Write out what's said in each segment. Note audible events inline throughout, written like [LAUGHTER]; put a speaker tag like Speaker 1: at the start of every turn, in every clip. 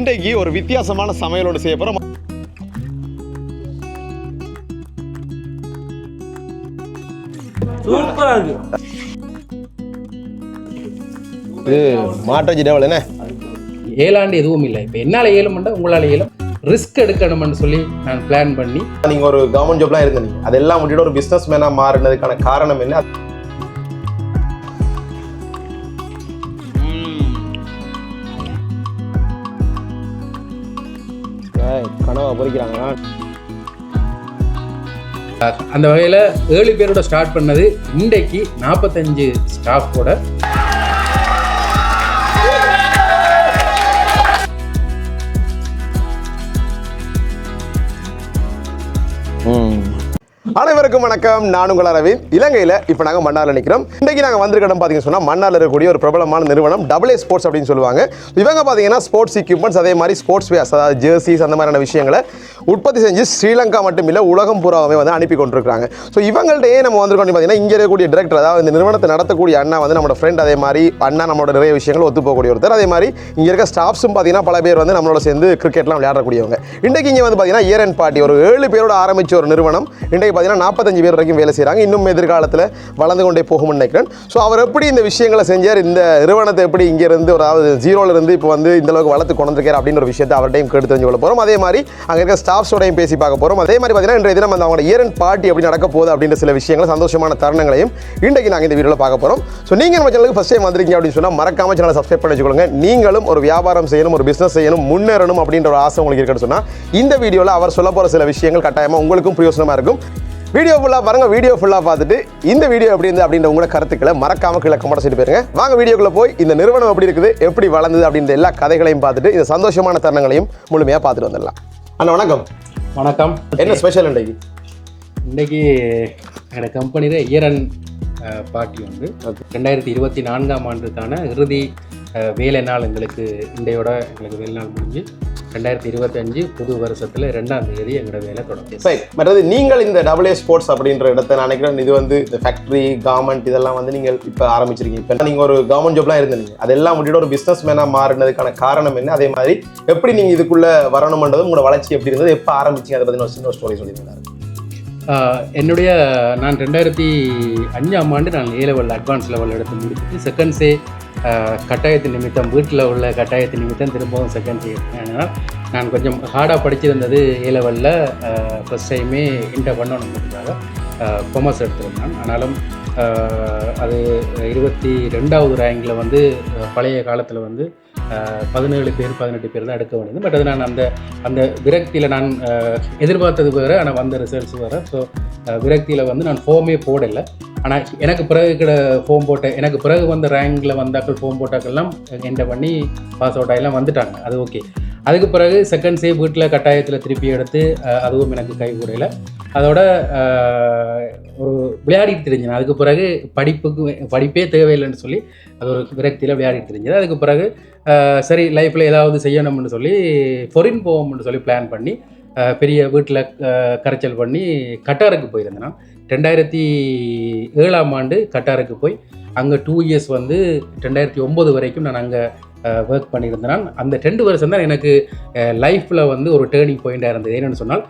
Speaker 1: இன்றைக்கு ஒரு வித்தியாசமான சமையலோடு செய்ய போகிறோம்
Speaker 2: சூப்பரா இருக்கு.
Speaker 1: இது மாட்டு டேவல் என்ன?
Speaker 3: ஏழாண்டு எதுவும் இல்லை. இப்போ என்னால் ஏழும்ண்டா உங்களால் ஏழும் ரிஸ்க் எடுக்கணும்னு சொல்லி நான் பிளான் பண்ணி
Speaker 1: நீங்கள் ஒரு கவர்மெண்ட் ஜாப்லாம் இருந்தீங்க அதெல்லாம் விட்டுட்டு ஒரு பிஸ்னஸ் மேனாக மாறினதுக்கான காரணம் என்ன? கனவா பொறிக்கிறாங்க
Speaker 3: அந்த வகையில் ஏழு பேரோட ஸ்டார்ட் பண்ணது இன்றைக்கு நாற்பத்தஞ்சு ஸ்டாஃபோட
Speaker 1: அனைவருக்கும் வணக்கம். நான் உங்கள் அரவிந்த். இலங்கையில் இப்போ நாங்கள் மன்னாரில் நிற்கிறோம் இன்றைக்கி நாங்கள் வந்திருக்கணும் பார்த்தீங்கன்னு சொன்னால் மன்னாரில் இருக்கக்கூடிய ஒரு பிரபலமான நிறுவனம் டபுள் ஏ ஸ்போர்ட்ஸ் அப்படின்னு சொல்லுவாங்க. இவங்க பார்த்தீங்கன்னா ஸ்போர்ட்ஸ் எக்யூப்மெண்ட்ஸ் அதே மாதிரி ஸ்போர்ட்ஸ் வேர்ஸ் அதாவது ஜெர்சிஸ் அந்த மாதிரியான விஷயங்களை உற்பத்தி செஞ்சு ஸ்ரீலங்கா மட்டும் இல்லை உலகம் பூராவே வந்து அனுப்பி கொண்டிருக்காங்க ஸோ இவங்கள்ட்ட நம்ம வந்திருக்கோம் பார்த்தீங்கன்னா இங்கே இருக்கக்கூடிய டிரெக்டர் அதாவது இந்த நிறுவனத்தை நடத்தக்கூடிய அண்ணா வந்து நம்மளோட ஃப்ரெண்ட் அதே மாதிரி அண்ணா நம்மளோட நிறைய விஷயங்கள் ஒத்து போகக்கூடிய ஒருத்தர். அதே மாதிரி இங்கே இருக்க ஸ்டாஃப்ஸும் பார்த்தீங்கன்னா பல பேர் வந்து நம்மளோட சேர்ந்து கிரிக்கெட்லாம் விளையாடக்கூடியவங்க. இன்றைக்கு இங்கே வந்து பார்த்தீங்கன்னா இயர் அண்ட் பார்ட்டி ஒரு ஏழு பேரோட ஆரம்பித்த ஒரு நிறுவனம். இன்றைக்கு பார்த்தீங்கன்னா நாற்பத்தஞ்சு பேர் வரைக்கும் வேலை செய்கிறாங்க இன்னும் எதிர்காலத்தில் வளர்ந்து கொண்டே போகும்னு நினைக்கிறேன். ஸோ அவர் எப்படி இந்த விஷயங்களை செஞ்சார்? இந்த நிறுவனத்தை எப்படி இங்கேருந்து ஒரு அதாவது ஜீரோல இருந்து இப்போ வந்து இந்த அளவுக்கு வளர்த்து கொண்டிருக்கார் அப்படின்ற ஒரு விஷயத்தை அவர்கிட்டையும் கேட்டு தெரிஞ்சு கொள்ள போகிறோம் அதே மாதிரி அங்கே இருக்க ஸ்டாஃப்ஸோடையும் பேசி பார்க்க போகிறோம் அதே மாதிரி பார்த்தீங்கன்னா இன்றைய தினம் அந்த அவங்களோட ஏரன் பார்ட்டி எப்படி நடக்க போகுது அப்படின்ற சில விஷயங்கள் சந்தோஷமான தருணங்களையும் இன்றைக்கு நாங்கள் இந்த வீடியோவில் பார்க்க போகிறோம் ஸோ நீங்கள் நம்ம சேனலுக்கு ஃபஸ்ட் டைம் வந்திருக்கீங்க அப்படின்னு சொன்னால் மறக்காம சேனலை சப்ஸ்கிரைப் பண்ணி வச்சுக்கோங்க. நீங்களும் ஒரு வியாபாரம் செய்யணும் ஒரு பிஸ்னஸ் செய்யணும் முன்னேறணும் அப்படின்ற ஒரு ஆசை உங்களுக்கு இருக்குன்னு சொன்னால் இந்த வீடியோவில் அவர் சொல்ல போகிற சில விஷயங்கள் கட்டாயமாக உங்களுக்கும் பிரயோசனமாக இருக்கும். வீடியோ ஃபுல்லாக பாருங்க வீடியோ ஃபுல்லாக பார்த்துட்டு இந்த வீடியோ எப்படி இருந்து அப்படின்ற உங்களோட கருத்துக்களை மறக்காம கீழே கமெண்ட் செய்து போயிருங்க. வாங்க வீடியோக்குள்ள போய் இந்த நிறுவனம் எப்படி இருக்குது எப்படி வளர்ந்தது அப்படின்ற எல்லா கதைகளையும் பார்த்துட்டு இந்த சந்தோஷமான தருணங்களையும் முழுமையாக பார்த்துட்டு வந்துடலாம். அண்ணா வணக்கம்.
Speaker 3: வணக்கம்.
Speaker 1: என்ன ஸ்பெஷல் இன்றைக்கு
Speaker 3: இன்னைக்கு என்னோட கம்பெனியில் இயரன் பார்ட்டி வந்து ரெண்டாயிரத்தி இருபத்தி நான்காம் ஆண்டுக்கான இறுதி வேலை நாள் எங்களுக்கு இன்றையோட எங்களுக்கு வேலை நாள் முடிஞ்சு ரெண்டாயிரத்தி இருபத்தஞ்சு புது வருஷத்தில் ரெண்டாம் தேதி எங்களோட வேலை தொடங்குது
Speaker 1: சரி மற்றது நீங்கள் இந்த டபுள் ஏ ஸ்போர்ட்ஸ் அப்படின்ற இடத்த நான் நினைக்கிறேன் இது வந்து இந்த ஃபேக்ட்ரி கவர்மெண்ட் இதெல்லாம் வந்து நீங்கள் இப்போ ஆரம்பிச்சிருக்கீங்க. இப்போ நீங்கள் ஒரு கவர்மெண்ட் ஜாப்லாம் இருந்தீங்க. அதெல்லாம் விட்டுட்டு ஒரு பிஸ்னஸ் மேனாக மாறினதுக்கான காரணம் என்ன? அதே மாதிரி எப்படி நீங்கள் இதுக்குள்ளே வரணும்ன்றது உங்களோட வளர்ச்சி எப்படி இருந்தது? எப்போ ஆரம்பிச்சீங்க? அதை பற்றி ஒரு சின்ன ஸ்டோரி சொல்லியிருந்தாரு.
Speaker 3: என்னுடைய நான் ரெண்டாயிரத்தி அஞ்சாம் ஆண்டு நான் ஏ லெவல் அட்வான்ஸ் லெவல் எடுத்து முடிச்சுட்டு செகண்ட் சே கட்டாயத்து நிமித்தம் வீட்டில் உள்ள கட்டாயத்து நிமித்தம் திரும்பவும் செகண்ட் சே ஏன்னா நான் கொஞ்சம் ஹார்டாக படிச்சிருந்தது ஏ லெவலில் ஃபஸ்ட் டைமே இன்டர் பண்ணணுங்கிறதுக்காக கொமர்ஸ் எடுத்திருந்தேன். ஆனாலும் அது இருபத்தி ரெண்டாவது ரேங்கில் வந்து பழைய காலத்தில் வந்து பதினேழு பேர் பதினெட்டு பேர் தான் எடுக்க வேண்டியது. பட் அது நான் அந்த அந்த விரக்தியில் நான் எதிர்பார்த்தது வேறு ஆனால் வந்த ரிசல்ட்ஸ் வேறு. ஸோ விரக்தியில் வந்து நான் ஃபோமே போடலை. ஆனால் எனக்கு பிறகு கிட ஃபோம் போட்ட எனக்கு பிறகு வந்த ரேங்கில் வந்தாக்கள் ஃபோம் போட்டாக்கள்லாம் என்கிட்ட பண்ணி பாஸ் அவுட் ஆகிலாம் வந்துட்டாங்க. அது ஓகே அதுக்கு பிறகு செகண்ட் சேவ் வீட்டில் கட்டாயத்தில் திருப்பி எடுத்து அதுவும் எனக்கு கை கூடையில். அதோட ஒரு விளையாடிட்டு தெரிஞ்சேன். அதுக்கு பிறகு படிப்புக்கு படிப்பே தேவையில்லைன்னு சொல்லி அது ஒரு விரக்தியில் விளையாடிட்டு தெரிஞ்சது. அதுக்கு பிறகு சரி லைஃப்பில் ஏதாவது செய்யணும்னு சொல்லி ஃபொரின் போவோம்னு சொல்லி பிளான் பண்ணி பெரிய வீட்டில் கரைச்சல் பண்ணி கட்டாருக்கு போயிருந்தேன் நான். ரெண்டாயிரத்தி ஏழாம் ஆண்டு கட்டாருக்கு போய் அங்கே டூ இயர்ஸ் வந்து ரெண்டாயிரத்தி ஒம்பது வரைக்கும் நான் அங்கே ஒர்க் பண்ணியிருந்தேன் அந்த ரெண்டு வருஷம் தான் எனக்கு லைஃப்பில் வந்து ஒரு டேர்னிங் பாயிண்ட்டாக இருந்தது. என்னென்னு சொன்னால்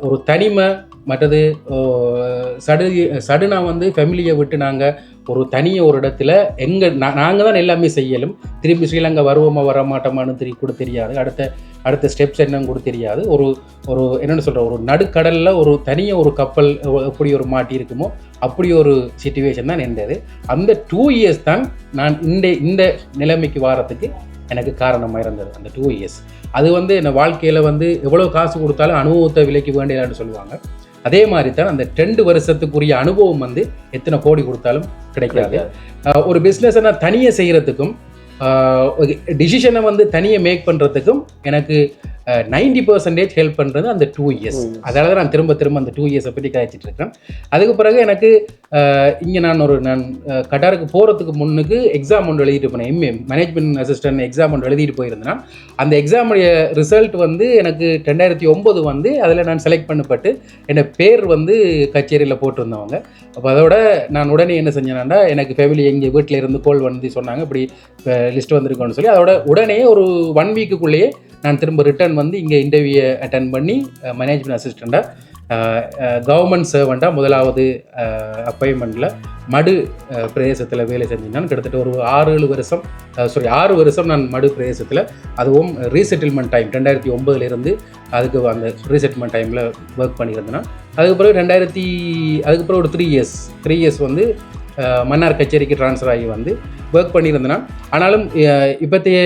Speaker 3: ஒரு தனிமை மற்றது சடு சடுனாக வந்து ஃபேமிலியை விட்டு நாங்கள் ஒரு தனிய ஒரு இடத்துல எங்கள் நாங்கள் தான் எல்லாமே செய்யலும். திரும்பி ஸ்ரீலங்கா வருவோமா வர மாட்டோமான்னு தெரிய கூட தெரியாது. அடுத்த அடுத்த ஸ்டெப்ஸ் என்னன்னு கூட தெரியாது. ஒரு ஒரு என்னென்னு சொல்கிற ஒரு நடுக்கடலில் ஒரு தனிய ஒரு கப்பல் எப்படி ஒரு மாட்டி இருக்குமோ அப்படி ஒரு சுச்சுவேஷன் தான் இருந்தது. அந்த டூ இயர்ஸ் தான் நான் இந்த இந்த நிலைமைக்கு வாரத்துக்கு எனக்கு காரணமாக இருந்தது அந்த டூ இயர்ஸ் அது வந்து என்னை வாழ்க்கையில் வந்து எவ்வளோ காசு கொடுத்தாலும் அனுபவத்தை விலைக்கு வேண்டியதான்னு சொல்லுவாங்க. அதே மாதிரி தான் அந்த ரெண்டு வருஷத்துக்குரிய அனுபவம் வந்து எத்தனை கோடி கொடுத்தாலும் கிடைக்காது. ஆஹ் ஒரு பிஸ்னஸை நான் தனியாக செய்கிறதுக்கும் டிசிஷனை வந்து தனியாக மேக் பண்ணுறதுக்கும் எனக்கு நைன்டி பர்சன்டேஜ் ஹெல்ப் பண்ணுறது அந்த டூ இயர்ஸ் அதாவது நான் திரும்ப திரும்ப அந்த டூ இயர்ஸை பற்றி கழிச்சிட்டு இருக்கேன் அதுக்கு பிறகு எனக்கு இங்கே நான் ஒரு நான் கட்டாருக்கு போகிறதுக்கு முன்னுக்கு எக்ஸாம் ஒன்று எழுதிட்டு போனேன். எம்ஏ மேனேஜ்மெண்ட் அசிஸ்டன்ட் எக்ஸாம் ஒன்று எழுதிட்டு போயிருந்தேன் அந்த எக்ஸாமுடைய ரிசல்ட் வந்து எனக்கு ரெண்டாயிரத்தி ஒம்பது வந்து அதில் நான் செலக்ட் பண்ணப்பட்டு என்னை பேர் வந்து கச்சேரியில் போட்டிருந்தவங்க. அப்போ அதோட நான் உடனே என்ன செஞ்சேன்னா எனக்கு ஃபேமிலி எங்கள் வீட்டில் இருந்து கோல் வந்து சொன்னாங்க இப்படி லிஸ்ட் வந்திருக்கோன்னு சொல்லி அதோட உடனே ஒரு ஒன் வீக்குக்குள்ளேயே நான் திரும்ப ரிட்டர்ன் வந்து இங்கே இன்டர்வியூ அட்டன் பண்ணி மேனேஜ்மெண்ட் அசிஸ்டண்ட்டாக கவர்மெண்ட் சர்வெண்ட்டாக முதலாவது அப்பாயின்மெண்ட்டில் மடு பிரதேசத்தில் வேலை செஞ்சேன் கிட்டத்தட்ட ஒரு ஆறு ஏழு வருஷம் சாரி ஆறு வருஷம் நான் மடு பிரதேசத்தில் அதுவும் ரீசெட்டில்மெண்ட் டைம் ரெண்டாயிரத்தி ஒம்பதுலேருந்து அதுக்கு அந்த ரீசெட்டில்மெண்ட் டைமில் ஒர்க் பண்ணியிருந்தேன். அதுக்கு பிறகு ரெண்டாயிரத்தி அதுக்கு பிறகு ஒரு த்ரீ இயர்ஸ் த்ரீ இயர்ஸ் வந்து மன்னார் கச்சேரிக்கு ட்ரான்ஸ்ஃபர் ஆகி வந்து ஒர்க் பண்ணியிருந்தேன். ஆனாலும் இப்போத்தைய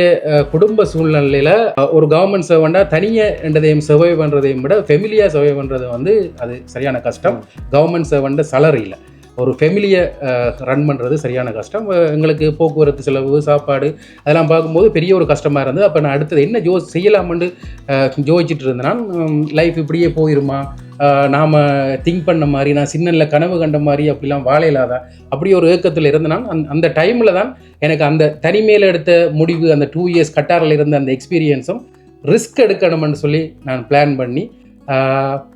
Speaker 3: குடும்ப சூழ்நிலையில் ஒரு கவர்மெண்ட் சர்வெண்ட்டாக தனியாக என்றதையும் சர்வை பண்ணுறதையும் விட ஃபெமிலியாக சர்வை பண்ணுறது வந்து அது சரியான கஷ்டம். கவர்மெண்ட் சர்வெண்ட்டை சலரி இல்லை. ஒரு ஃபெமிலியை ரன் பண்ணுறது சரியான கஷ்டம். எங்களுக்கு போக்குவரத்து செலவு சாப்பாடு அதெல்லாம் பார்க்கும்போது பெரிய ஒரு கஷ்டமாக இருந்தது. அப்போ நான் அடுத்தது என்ன ஜோ செய்யலாம்னு ஜோதிச்சுட்டு இருந்தேன்னா லைஃப் இப்படியே போயிருமா? நாம் திங்க் பண்ண மாதிரி நான் சின்னல்ல கனவு கண்ட மாதிரி அப்படிலாம் வாழையிலாதா அப்படி ஒரு ஏக்கத்தில் இருந்தேன்னா அந்த அந்த டைமில் தான் எனக்கு அந்த தனிமையில் எடுத்த முடிவு அந்த டூ இயர்ஸ் கட்டாரில் இருந்த அந்த எக்ஸ்பீரியன்ஸும் ரிஸ்க் எடுக்கணும்னு சொல்லி நான் பிளான் பண்ணி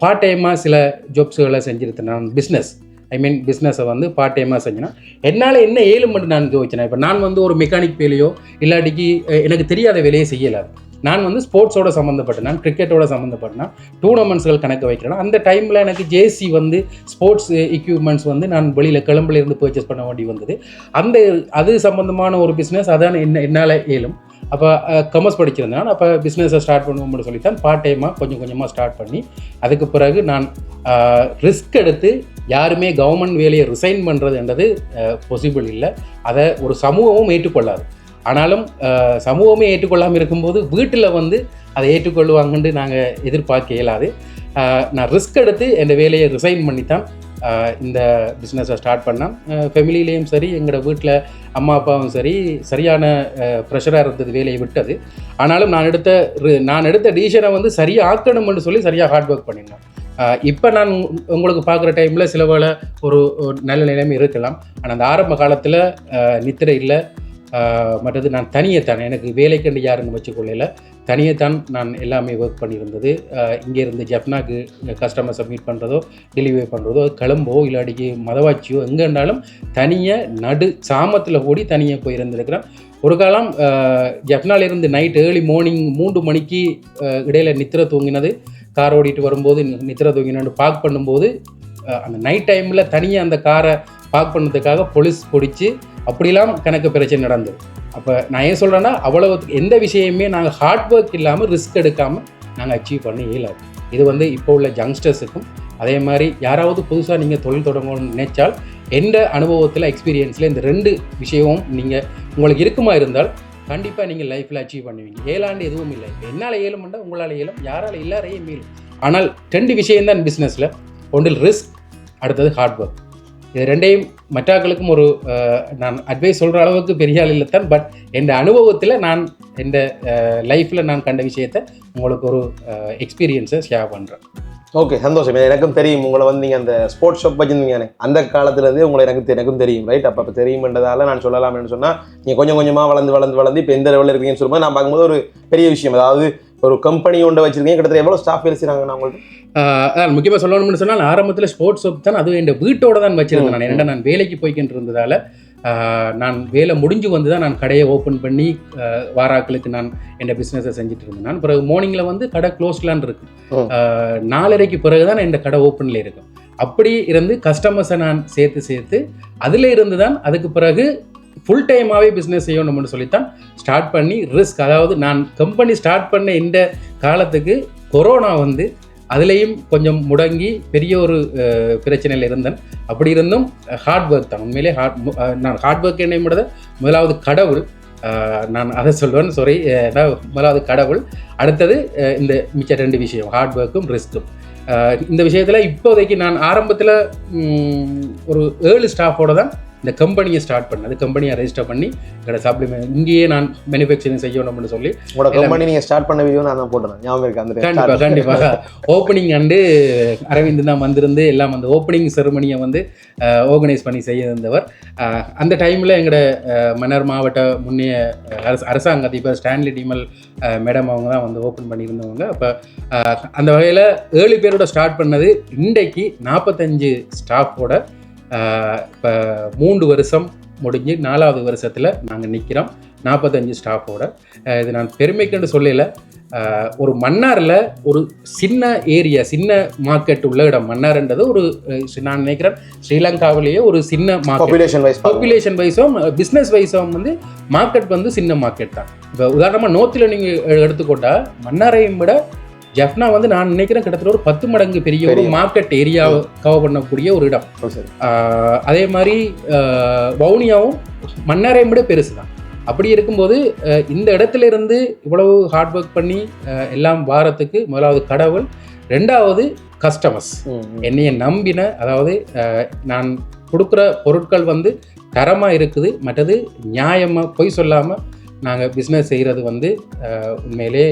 Speaker 3: பார்ட் டைமாக சில ஜாப்ஸுகளை செஞ்சுருந்தேன் நான் பிஸ்னஸ் ஐ மீன் பிஸ்னஸை வந்து பார்ட் டைமாக செஞ்சேன்னா என்னால் என்ன ஏழு மட்டும் நான் யோசிச்சேன் இப்போ நான் வந்து ஒரு மெக்கானிக் வேலையோ இல்லாட்டிக்கு எனக்கு தெரியாத வேலையை செய்யலாது நான் வந்து ஸ்போர்ட்ஸோட சம்மந்தப்பட்டேன் நான் கிரிக்கெட்டோட சம்மந்தப்பட்டேன் டூர்னமெண்ட்ஸ்கள் கணக்கு வைக்கிறேன். அந்த டைமில் எனக்கு ஜேசி வந்து ஸ்போர்ட்ஸ் எக்யூப்மெண்ட்ஸ் வந்து நான் வெளியில் கிளம்புல இருந்து பர்ச்சேஸ் பண்ண வேண்டி வந்தது. அந்த அது சம்மந்தமான ஒரு பிஸ்னஸ் அதான் என்ன என்னால் இயலும். அப்போ கமர்ஸ் படிச்சிருந்தேன் அப்போ பிஸ்னஸை ஸ்டார்ட் பண்ணுவோம்னு சொல்லித்தான் பார்ட் டைமாக கொஞ்சம் கொஞ்சமாக ஸ்டார்ட் பண்ணி அதுக்கு பிறகு நான் ரிஸ்க் எடுத்து யாருமே கவர்மெண்ட் வேலையை ரிசைன் பண்ணுறதுன்றது பாசிபிள் இல்லை. அதை ஒரு சமூகமும் ஏற்றுக்கொள்ளாது. ஆனாலும் சமூகமே ஏற்றுக்கொள்ளாமல் இருக்கும்போது வீட்டில் வந்து அதை ஏற்றுக்கொள்வாங்கன்னு நாங்கள் எதிர்பார்க்க இயலாது. நான் ரிஸ்க் எடுத்து என் வேலையை ரிசைன் பண்ணி தான் இந்த பிஸ்னஸை ஸ்டார்ட் பண்ணேன். ஃபெமிலிலேயும் சரி எங்களோட வீட்டில் அம்மா அப்பாவும் சரி சரியான ப்ரெஷராக இருந்தது வேலையை விட்டது. ஆனாலும் நான் எடுத்த ரி- நான் எடுத்த டிசிஷனை வந்து சரியாக ஆக்கணும்னு சொல்லி சரியாக ஹார்ட் ஒர்க் பண்ணியிருந்தேன். இப்போ நான் உங்களுக்கு பார்க்குற டைமில் சில வேளை ஒரு ஒரு நல்ல நிலைமை இருக்கலாம். ஆனால் அந்த ஆரம்ப காலத்தில் நித்திரை இல்லை. மற்றது நான் தனியைத்தான் எனக்கு வேலைக்கண்டு யாருன்னு வச்சுக்கொள்ளையில தனியைத்தான் நான் எல்லாமே ஒர்க் பண்ணியிருந்தது. இங்கே இருந்து ஜப்னாக்கு கஸ்டமர் சப்மிட் பண்ணுறதோ டெலிவரி பண்ணுறதோ கிளம்போ இல்லாடிக்கு மதவாச்சியோ எங்கே இருந்தாலும் தனியாக நடு சாமத்தில் ஓடி தனியாக போயிருந்திருக்கிறேன் ஒரு காலம் ஜப்னாலிருந்து நைட் ஏர்லி மார்னிங் மூன்று மணிக்கு இடையில் இடையில நித்திரை தூங்கினது. கார் ஓடிட்டு வரும்போது நித்திர நித்திரை தூங்கினு பார்க் பண்ணும்போது அந்த நைட் டைமில் தனியாக அந்த காரை பார்க் பண்ணதுக்காக போலீஸ் பிடிச்சி அப்படிலாம் கணக்கு பிரச்சனை நடந்தது. அப்போ நான் ஏன் சொல்கிறேன்னா அவ்வளவு எந்த விஷயமே நாங்கள் ஹார்ட் ஒர்க் இல்லாமல் ரிஸ்க் எடுக்காமல் நாங்கள் அச்சீவ் பண்ண இயலாது. இது வந்து இப்போ உள்ள யங்ஸ்டர்ஸுக்கும் அதே மாதிரி யாராவது புதுசாக நீங்கள் தொழில் தொடங்கணும்னு நினைச்சால் எந்த அனுபவத்தில் எக்ஸ்பீரியன்ஸில் இந்த ரெண்டு விஷயமும் நீங்கள் உங்களுக்கு இருக்குமா இருந்தால் கண்டிப்பாக நீங்கள் லைஃப்பில் அச்சீவ் பண்ணுவீங்க. ஏழாண்டு எதுவும் இல்லை. என்னால் ஏழும்ண்டா உங்களால் ஏழும் யாரால் எல்லாரையும் மீளும். ஆனால் ரெண்டு விஷயம்தான் பிஸ்னஸில் ஒன்றில் ரிஸ்க் அடுத்தது ஹார்ட் ஒர்க் இது ரெண்டையும் மற்றாக்களுக்கும் ஒரு நான் அட்வைஸ் சொல்கிற அளவுக்கு பெரிய ஆள் இல்லைத்தான் பட் என் அனுபவத்தில் நான் என் லைஃப்பில் நான் கண்ட விஷயத்தை உங்களுக்கு ஒரு எக்ஸ்பீரியன்ஸை ஷேர் பண்ணுறேன்
Speaker 1: ஓகே சந்தோஷம். எனக்கும் தெரியும். உங்களை வந்து நீங்கள் அந்த ஸ்போர்ட்ஸ் ஷாப் வச்சிருந்தீங்க அந்த காலத்துலேருந்து உங்களை எனக்கு எனக்கும் தெரியும் ரைட் அப்போ அப்போ தெரியும்ன்றதால நான் சொல்லலாம்னு சொன்னால் நீங்கள் கொஞ்சம் கொஞ்சமாக வளர்ந்து வளர்ந்து வளர்ந்து இப்போ எந்த லெவலில் இருக்கீங்கன்னு சொல்லும்போது நான் பார்க்கும்போது ஒரு பெரிய விஷயம். அதாவது ஒரு கம்பெனி ஒன்று வச்சுருக்கீங்க கிட்டத்தட்ட எவ்வளோ ஸ்டாஃப் வேலை செய்கிறாங்க நான் உங்களுக்கு
Speaker 3: அதான் முக்கியமாக சொல்லணும்னு சொன்னால் நான் ஆரம்பத்தில் ஸ்போர்ட்ஸ் ஷாப் தான் அதுவும் என் வீட்டோட தான் வச்சிருந்தேன் நான். ஏன்னா நான் வேலைக்கு இருந்ததால ஆஹ், நான் வேலை முடிஞ்சு வந்து தான் நான் கடையை ஓப்பன் பண்ணி வாராக்களுக்கு நான் என் பிஸ்னஸை செஞ்சுட்டு இருந்தேன் நான் பிறகு மார்னிங்கில் வந்து கடை க்ளோஸ்லான் இருக்கு.
Speaker 1: ம்.
Speaker 3: ஆஹ், நாலரைக்கு பிறகு தான் இந்த கடை ஓப்பனில் இருக்கும். அப்படி இருந்து கஸ்டமர்ஸை நான் சேர்த்து சேர்த்து அதில் இருந்து தான் அதுக்கு பிறகு ஃபுல் டைமாகவே பிஸ்னஸ் செய்யணும்னு சொல்லித்தான் ஸ்டார்ட் பண்ணி ரிஸ்க் அதாவது நான் கம்பெனி ஸ்டார்ட் பண்ண இந்த காலத்துக்கு கொரோனா வந்து அதுலேயும் கொஞ்சம் முடங்கி பெரிய ஒரு பிரச்சனையில் இருந்தேன். அப்படி இருந்தும் ஹார்ட் ஒர்க் தான். உண்மையிலே ஹார்ட் நான் ஹார்ட் ஒர்க் என்ன விட முதலாவது கடவுள். நான் அதை சொல்வேன் சாரி முதலாவது கடவுள். அடுத்தது இந்த மிச்ச ரெண்டு விஷயம் ஹார்ட் ஒர்க்கும் ரிஸ்க்கும் இந்த விஷயத்தில் இப்போதைக்கு நான் ஆரம்பத்தில் ஒரு ஏழு ஸ்டாஃபோட தான் இந்த கம்பெனியை ஸ்டார்ட் பண்ணது கம்பெனியை ரெஜிஸ்டர் பண்ணி எங்களோட சப்ளிமெண்ட் இங்கேயே நான் மேனுஃபேக்சரிங் செய்யணும்னு சொல்லி
Speaker 1: உங்களோட கம்பெனி நீங்க ஸ்டார்ட் பண்ண வீடியோ நான் தான் போட்டேன் ஞாபகம் இருக்கு அந்த
Speaker 3: கண்டிப்பாக கண்டிப்பாக ஓப்பனிங் அண்டு அரவிந்த் தான் வந்திருந்து எல்லாம் அந்த ஓப்பனிங் செரமனியை வந்து ஆர்கனைஸ் பண்ணி அஹ், அந்த டைமில் எங்களோட மன்னர் மாவட்ட முன்னைய அரச அரசாங்க அதிபர் ஸ்டான்லி டிமல் மேடம் அவங்க தான் வந்து ஓப்பன் பண்ணியிருந்தவங்க. அப்போ அந்த வகையில் ஏழு பேரோட ஸ்டார்ட் பண்ணது இன்றைக்கு நாற்பத்தஞ்சு ஸ்டாஃபோட இப்போ மூன்று வருஷம் முடிஞ்சு நாலாவது வருஷத்தில் நாங்கள் நிற்கிறோம் நாற்பத்தஞ்சு ஸ்டாஃபோட. இது நான் பெருமைக்குன்னு சொல்லல. ஒரு மன்னாரில் ஒரு சின்ன ஏரியா சின்ன மார்க்கெட் உள்ள இடம். மன்னார்ன்றது ஒரு நான் நினைக்கிறேன் ஸ்ரீலங்காவிலேயே ஒரு சின்ன மார்க்கெட்
Speaker 1: பாப்புலேஷன் வைஸ்
Speaker 3: பாப்புலேஷன் வைஸும் பிஸ்னஸ் வைஸும் வந்து மார்க்கெட் வந்து சின்ன மார்க்கெட் தான். இப்போ உதாரணமாக நோத்தில் நீங்கள் எடுத்துக்கொண்டா மன்னாரையும் விட ஜெஃப்னா வந்து நான் நினைக்கிறேன் கிட்டத்தட்ட ஒரு பத்து மடங்கு பெரிய ஒரு. மார்க்கெட் ஏரியாவை கவர் பண்ணக்கூடிய ஒரு இடம். அதே மாதிரி வவுனியாவும் மன்னாரையும் விட பெருசு தான். அப்படி இருக்கும்போது இந்த இடத்துல இருந்து இவ்வளவு ஹார்ட் ஒர்க் பண்ணி எல்லாம் வாரத்துக்கு முதலாவது கடவுள் ரெண்டாவது கஸ்டமர்ஸ் என்னைய நம்பின அதாவது நான் கொடுக்குற பொருட்கள் வந்து தரமாக இருக்குது மற்றது நியாயமாக பொய் சொல்லாமல் நாங்கள் பிஸ்னஸ் செய்கிறது வந்து உண்மையிலே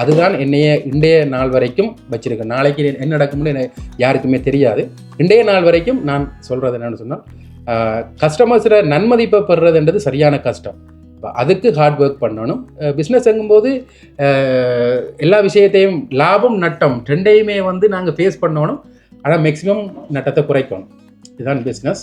Speaker 3: அதுதான் என்னைய இன்றைய நாள் வரைக்கும் வச்சுருக்கேன் நாளைக்கு என்ன நடக்கும்னு எனக்கு யாருக்குமே தெரியாது. இன்றைய நாள் வரைக்கும் நான் சொல்கிறது என்னென்னு சொன்னால் கஸ்டமர்ஸோட நன்மதிப்பை பெறுறதுன்றது சரியான கஷ்டம். இப்போ அதுக்கு ஹார்ட் ஒர்க் பண்ணணும். பிஸ்னஸ்ங்கும்போது எல்லா விஷயத்தையும் லாபம் நட்டம் ரெண்டையுமே வந்து நாங்கள் ஃபேஸ் பண்ணணும். ஆனால் மேக்ஸிமம் நட்டத்தை குறைக்கணும். இதுதான் பிஸ்னஸ்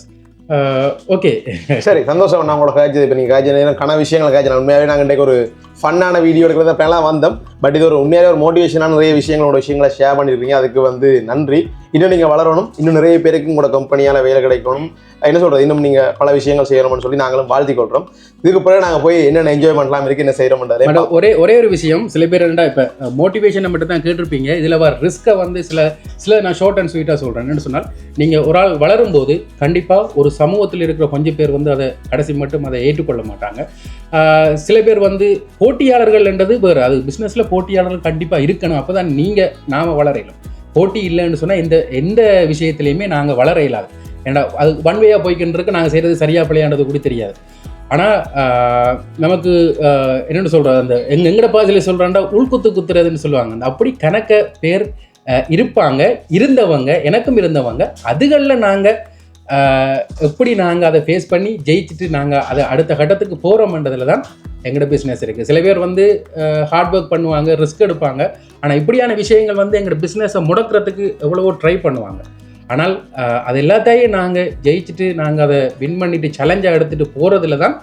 Speaker 3: ஓகே [LAUGHS]
Speaker 1: சரி சந்தோஷம். நான் உங்களோட காய்ச்சது இப்போ நீங்கள் காய்ச்சல் கன விஷயங்கள் காய்ச்சல் உண்மையாகவே நாங்கள் இன்றைக்கு ஒரு ஃபன்னான வீடியோ எடுக்கிறத வந்தோம். பட் இது ஒரு உண்மையாகவே ஒரு மோட்டிவேஷனான நிறைய விஷயங்களோட விஷயங்களை ஷேர் பண்ணியிருக்கீங்க அதுக்கு வந்து நன்றி. இன்னும் நீங்கள் வளரணும். இன்னும் நிறைய பேருக்கு உங்களோட கம்பெனியால் வேலை கிடைக்கணும். என்ன சொல்கிறது இன்னும் நீங்கள் பல விஷயங்கள் செய்யணும்னு சொல்லி நாங்களும் வாழ்த்திக் கொள்கிறோம் இதுக்கு பிறகு நாங்கள் போய் என்னென்ன என்ஜாய் பண்ணலாம் இருக்கு என்ன செய்கிறோம்ன்றது
Speaker 3: ஒரே ஒரே ஒரு விஷயம் சில பேர் என்னடா இப்போ மோட்டிவேஷனை மட்டும் தான் கேட்டிருப்பீங்க. இதில் வர ரிஸ்க்கை வந்து சில சில நான் ஷார்ட் அண்ட் ஸ்வீட்டாக சொல்கிறேன் என்னன்னு சொன்னால் நீங்கள் ஒரு ஆள் வளரும்போது கண்டிப்பாக ஒரு சமூகத்தில் இருக்கிற கொஞ்சம் பேர் வந்து அதை கடைசி மட்டும் அதை ஏற்றுக்கொள்ள மாட்டாங்க. சில பேர் வந்து போட்டியாளர்கள் என்றது வேறு. அது பிஸ்னஸில் போட்டியாளர்கள் கண்டிப்பாக இருக்கணும். அப்போ தான் நீங்கள் நாம் வளரையிலும் போட்டி இல்லைன்னு சொன்னால் எந்த எந்த விஷயத்துலையுமே நாங்கள் வளர இயலாது. ஏன்னா அது ஒன் வேயாக போய்க்கிட்டு நாங்கள் செய்கிறது சரியாக பிள்ளையாண்டது கூட தெரியாது. ஆனால் நமக்கு என்னென்னு சொல்கிறது அந்த எங்கள் எங்கட பாதையில் சொல்கிறாண்டா உள்குத்து குத்துறதுன்னு சொல்லுவாங்க. அந்த அப்படி கணக்க பேர் இருப்பாங்க இருந்தவங்க எனக்கும் இருந்தவங்க அதுகளில் நாங்கள் எப்படி நாங்கள் அதை ஃபேஸ் பண்ணி ஜெயிச்சுட்டு நாங்கள் அதை அடுத்த கட்டத்துக்கு போகிறோம்ன்றதுல தான் எங்களோட பிஸ்னஸ் இருக்குது சில பேர் வந்து ஹார்ட் ஒர்க் பண்ணுவாங்க ரிஸ்க் எடுப்பாங்க. ஆனால் இப்படியான விஷயங்கள் வந்து எங்களோட பிஸ்னஸை முடக்கிறதுக்கு எவ்வளவோ ட்ரை பண்ணுவாங்க. ஆனால் அது எல்லாத்தையும் நாங்கள் ஜெயிச்சுட்டு நாங்கள் அதை வின் பண்ணிட்டு சேலஞ்சாக எடுத்துகிட்டு போகிறதுல தான்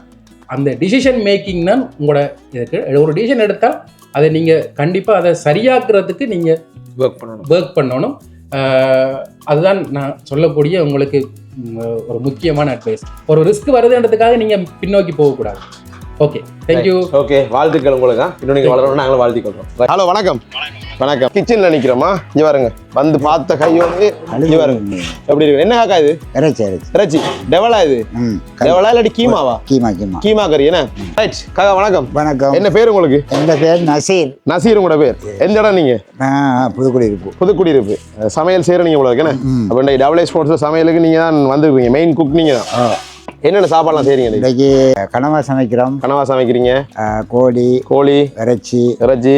Speaker 3: அந்த டிசிஷன் மேக்கிங் தான் உங்களோட இதுக்கு ஒரு டிசிஷன் எடுத்தால் அதை நீங்கள் கண்டிப்பாக அதை சரியாக்குறதுக்கு நீங்கள்
Speaker 1: ஒர்க் பண்ணணும்.
Speaker 3: ஒர்க் பண்ணணும். அதுதான் நான் சொல்லக்கூடிய உங்களுக்கு ஒரு முக்கியமான அட்வைஸ் ஒரு ரிஸ்க் வருதுன்றதுக்காக நீங்கள் பின்னோக்கி போகக்கூடாது. ஓகே தேங்க்யூ
Speaker 1: ஓகே வாழ்த்துக்கள் உங்களுக்கு? இன்னும் நீங்கள் வளரணும் நாங்களும் வாழ்த்திக் கொள்கிறோம் ஹலோ வணக்கம். வணக்கம். கிச்சனில் நிற்கிறோமா இங்கே பாருங்க. வந்து பார்த்த கை வந்து இங்கே பாருங்க. எப்படி இருக்கு? என்ன காக்கா இது?
Speaker 2: இறைச்சி இறைச்சி.
Speaker 1: இறைச்சி. டெவலா இது? டெவலா இல்லாட்டி கீமாவா?
Speaker 2: கீமா கீமா.
Speaker 1: கீமா கறி என்ன? ரைட் காக்கா வணக்கம்.
Speaker 2: வணக்கம்.
Speaker 1: என்ன பேர் உங்களுக்கு?
Speaker 2: எந்த பேர்? நசீர்.
Speaker 1: நசீர் உங்களோட பேர். எந்த இடம் நீங்க?
Speaker 2: நான் புதுக்குடியிருப்பு
Speaker 1: புதுக்குடியிருப்பு சமையல் செய்கிற நீங்கள் உங்களுக்கு என்ன. அப்போ இந்த டபுள் ஸ்போர்ட்ஸ் சமையலுக்கு நீங்கள் தான் வந்துருக்கீங்க. மெயின் குக் நீங்கள் தான். என்னென்ன சாப்பாடுலாம் செய்கிறீங்க இன்னைக்கு?
Speaker 2: கனவா சமைக்கிறோம்.
Speaker 1: கனவா சமைக்கிறீங்க?
Speaker 2: கோழி
Speaker 1: கோழி
Speaker 2: இறைச்சி
Speaker 1: இறைச்சி.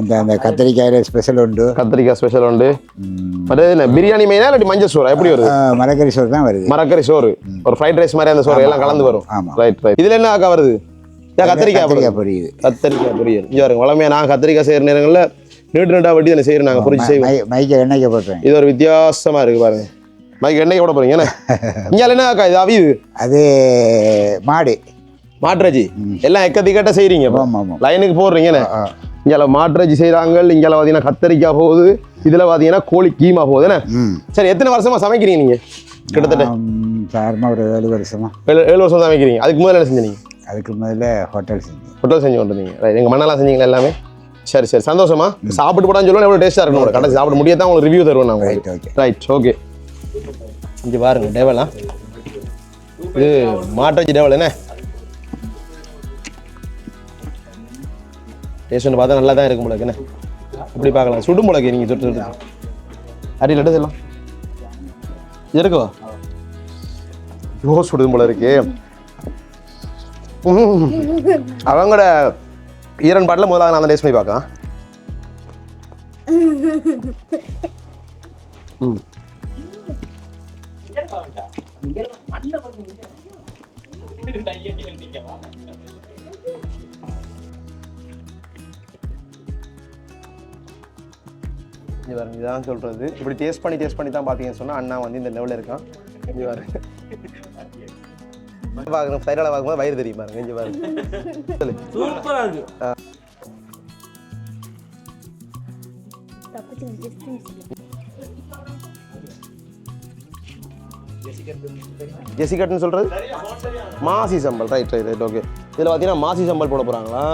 Speaker 2: இந்த அந்த கத்திரிக்காயில் ஸ்பெஷல் உண்டு.
Speaker 1: கத்திரிக்காய் ஸ்பெஷல் உண்டு. மற்றது என்ன பிரியாணி மெயினா இல்லாட்டி மஞ்சள் சோறா? எப்படி வருது?
Speaker 2: மரக்கறி சோறு தான் வருது.
Speaker 1: மரக்கறி சோறு. ஒரு ஃப்ரைட் ரைஸ் மாதிரி அந்த சோறு எல்லாம் கலந்து வரும்.
Speaker 2: ஆமாம்
Speaker 1: ரைட் ரைட் இதுல என்ன அக்கா வருது? கத்திரிக்காய்
Speaker 2: கத்திரிக்காய் பொரியுது
Speaker 1: கத்திரிக்காய் பொரியல். இங்கே பாருங்க வளமையாக நான் கத்திரிக்காய் செய்கிற நேரங்களில் நீட்டு நீட்டா வெட்டி தானே செய்கிறோம் நாங்கள் பொரிச்சு செய்வோம்.
Speaker 2: மைக்க எண்ணெய்க்க போட்டுறேன்
Speaker 1: இது ஒரு வித்தியாசமா இருக்கு பாருங்க. மைக் என்னைக்கு விட போறீங்க என்ன? இங்கே என்ன அக்கா இது? அவியுது
Speaker 2: அது மாடு.
Speaker 1: மாட்டுறச்சி எல்லாம் எக்க திக்கட்ட செய்கிறீங்க லைனுக்கு போடுறீங்க இங்கே மாட்டுறச்சி செய்கிறாங்க இங்கே பார்த்தீங்கன்னா கத்தரிக்காய் போகுது இதில் பார்த்தீங்கன்னா கோழி கீமா போகுது என்ன? சரி எத்தனை வருஷமா சமைக்கிறீங்க நீங்கள் கிட்டத்தட்ட?
Speaker 2: சாரமாக ஒரு ஏழு வருஷமா.
Speaker 1: ஏழு ஏழு வருஷம் சமைக்கிறீங்க. அதுக்கு முதல்ல என்ன செஞ்சீங்க?
Speaker 2: அதுக்கு முதல்ல ஹோட்டல் செஞ்சேன்.
Speaker 1: ஹோட்டல் செஞ்சு கொண்டிருந்தீங்க. ரைட் எங்கள் மண்ணெல்லாம் செஞ்சீங்களா எல்லாமே? சரி சரி. சந்தோஷமா? சாப்பிட்டு போடான்னு சொல்லுவேன் எவ்வளோ டேஸ்ட்டாக இருக்கும் கடைசி சாப்பிட முடியாது தான் உங்களுக்கு ரிவ்யூ தருவேன் நான்
Speaker 2: ரைட் ஓகே
Speaker 1: ரைட் ஓகே இங்கே பாருங்க டேவலா இது மாட்டாச்சி டேவல் என்ன? டேஸ்ட் பார்த்தா நல்லா தான் இருக்கும் உங்களுக்கு என்ன? அப்படி பார்க்கலாம். சுடும் முளக்கு நீங்கள் சுட்டு சுட்டு. அடி லட்டு செல்லாம் இது இருக்குவா? யோ சுடுது போல இருக்கு அவங்களோட ஈரன் பாட்டில் முதல்ல நான் டேஸ்ட் பண்ணி பார்க்கலாம். ம் பாருங்க இதான் சொல்றது. இப்படி டேஸ்ட் பண்ணி டேஸ்ட் பண்ணி தான் பார்த்தீங்கன்னு சொன்னா அண்ணா வந்து இந்த லெவலில் இருக்கான். இங்க பாருங்க. பார்க்கணும் சைடால பார்க்கும்போது வயிறு தெரியும்? பாருங்க. இங்க பாருங்க சொல்லு. ஜெசிகட்னு சொல்கிறது மாசி சம்பல். ரைட் ரைட் ரைட் ஓகே இதில் பார்த்தீங்கன்னா மாசி சம்பல் போட போகிறாங்களா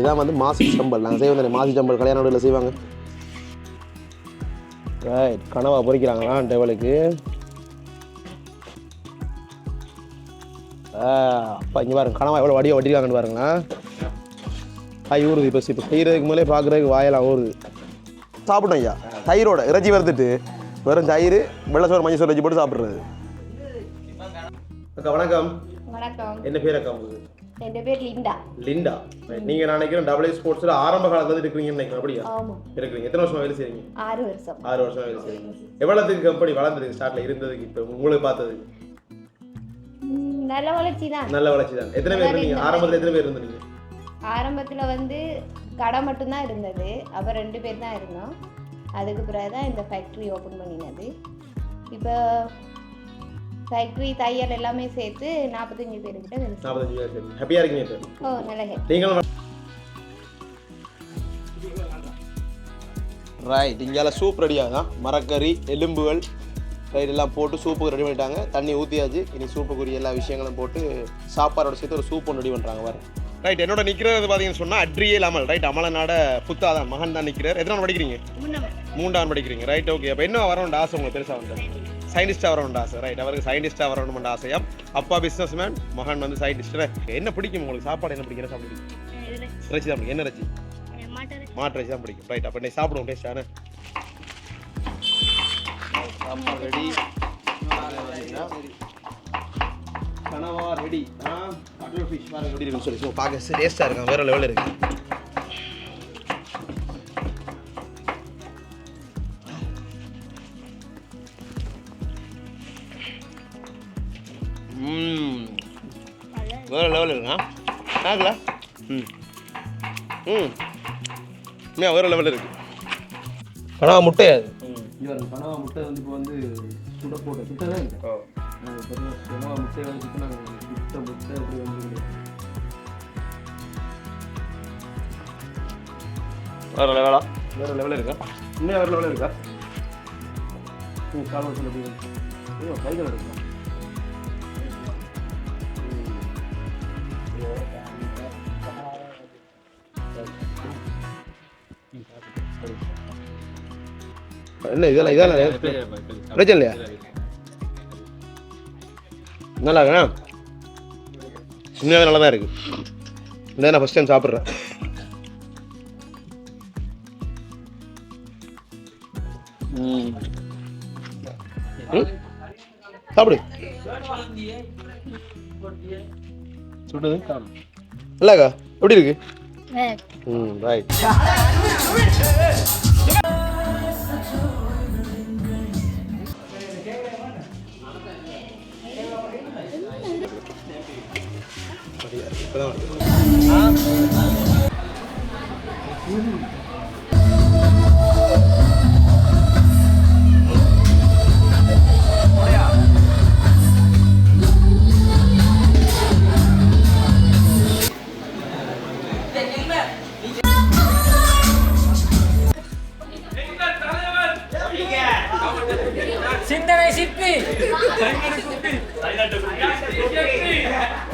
Speaker 1: இதான் வந்து மாசி சம்பல். நாங்கள் செய்வோம் தானே மாசி சம்பல் கல்யாண வீட்டில் செய்வாங்க. ரைட் கனவா பொறிக்கிறாங்களா டெவலுக்கு அப்பா இங்கே பாருங்க கனவா எவ்வளோ வடிவம் வட்டிருக்காங்கன்னு பாருங்களேன். ஆ ஊறுது இப்போ இப்போ செய்கிறதுக்கு மேலே பார்க்குறதுக்கு வாயெல்லாம் ஊறுது. சாப்பிட்டோம் ஐயா. தயிரோட இறைச்சி வறுத்துட்டு வெறும் தயிர் வெள்ளை சோறு மஞ்சள் சோறு வச்சு போட்டு சாப்பிட்றது. அக்கா வணக்கம்.
Speaker 4: வணக்கம்.
Speaker 1: என்ன பேர் அக்கா உங்களுக்கு?
Speaker 4: என் பேர் லிண்டா.
Speaker 1: லிண்டா. நீங்கள் நான் நினைக்கிறேன் டபுள் ஸ்போர்ட்ஸில் ஆரம்ப காலத்துல இருக்கிறீங்கன்னு நினைக்கிறேன். அப்படியா?
Speaker 4: ஆமா.
Speaker 1: இருக்கிறீங்க. எத்தனை வருஷமா வேலை செய்றீங்க?
Speaker 4: ஆறு வருஷம்.
Speaker 1: ஆறு வருஷமா வேலை செய்றீங்க. எவ்வளோத்துக்கு கம்பெனி வளர்ந்துருக்கு ஸ்டார்ட்ல இருந்ததுக்கு இப்போ உங்களுக்கு பார்த்ததுக்கு
Speaker 4: ம், நல்ல வளர்ச்சி தான்.
Speaker 1: நல்ல வளர்ச்சி தான். எத்தனை பேர் இருந்தீங்க? ஆரம்பத்தில் எத்தனை பேர் இருந்தீங்க?
Speaker 4: ஆரம்பத்துல வந்து கடை மட்டும்தான் இருந்தது. அப்போ ரெண்டு பேர் தான் இருந்தோம். அதுக்கு பிறகு தான் இந்த ஃபேக்ட்ரி ஓப்பன் பண்ணினது. இப்போ ஃபேக்ட்ரி தையல் எல்லாமே சேர்த்து நாற்பத்தஞ்சு செய்றோம்.
Speaker 1: நாற்பத்தஞ்சு பேர் சரி ஹாப்பியாக இருக்கீங்க
Speaker 4: ஓ நல்ல
Speaker 1: நீங்களும் ரைட் இங்கால சூப் ரெடி ஆகுதான் மரக்கறி எலும்புகள் ரைட் எல்லாம் போட்டு சூப்புக்கு ரெடி பண்ணிட்டாங்க. தண்ணி ஊற்றியாச்சு இனி சூப்புக்குரிய எல்லா விஷயங்களும் போட்டு சாப்பாடோட சேர்த்து ஒரு சூப் ஒன்று ரெடி பண்ணுறாங்க பாரு. ரைட் என்னோட நிற்கிறது பார்த்தீங்கன்னு சொன்னால் அட்ரியல் அமல் ரைட் அமலனாட புத்தாதான் மகன் தான் நிற்கிறார் எத்தனை நாள் படிக்கிறீங்க? மூன்றாம் படிக்கிறீங்க. ரைட் ஓகே அப்போ என்ன வரணும்னு ஆசை உங்களுக்கு? பெருசாக வந்து? சயின்டிஸ்டாக வரணும்னு ஆசை. ரைட் அவருக்கு சயின்டிஸ்டாக வரணும்னு ஆசையாம் அப்பா பிஸ்னஸ் மேன் மகன் வந்து சயின்டிஸ்ட் என்ன பிடிக்கும் உங்களுக்கு? சாப்பாடு என்ன பிடிக்கும்? என்ன சாப்பிட பிடிக்கும்? இறைச்சி தான் பிடிக்கும். என்ன இறைச்சி? மாட்டு இறைச்சி. தான் பிடிக்கும். ரைட் அப்போ இன்னைக்கு சாப்பிடுவோம் டேஸ்டான சாப்பாடு ரெடி கனவா ரெடி ஆ அட்லோ ஃபிஷ் பாருங்க எப்படி இருக்குன்னு சொல்லி. ஸோ பார்க்க டேஸ்ட்டாக இருக்கும் வேறு லெவலில் இருக்கு. இன்னும் வேறு லெவலில் இருக்கு. கனவா முட்டை அது.
Speaker 3: கனவா முட்டை வந்து இப்போ வந்து சுட போட்ட சுட்ட தான் இருக்கு கனவா முட்டை வந்து சுட்ட முட்டை அப்படி வந்து
Speaker 1: வேறு லெவலா வேறு லெவலில் இருக்கா? இன்னும் வேறு லெவலில் இருக்கா?
Speaker 3: ம் கால் வருஷம் எப்படி கைகள் எடுக்கலாம்
Speaker 1: என்ன இதெல்லாம் இதெல்லாம் பிரச்சனை இல்லையா? நல்லா இருக்கா உண்மையாகவே நல்லா தான் இருக்கு. இந்த நான் ஃபஸ்ட் டைம் சாப்பிட்றேன். சாப்பிடு. சுடுது இல்லைக்கா எப்படி இருக்கு? ம் ரைட்
Speaker 5: சிந்தனை சிற்பி
Speaker 1: குத்தி வெட்டு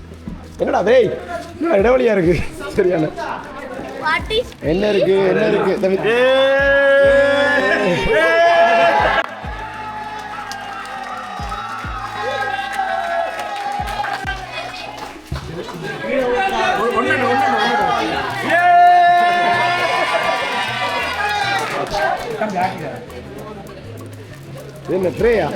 Speaker 1: என்னடா இடைவெளியா இருக்கு? சரியான. என்ன இருக்கு என்ன இருக்கு? தம்பி. என்ன ட்ரேயா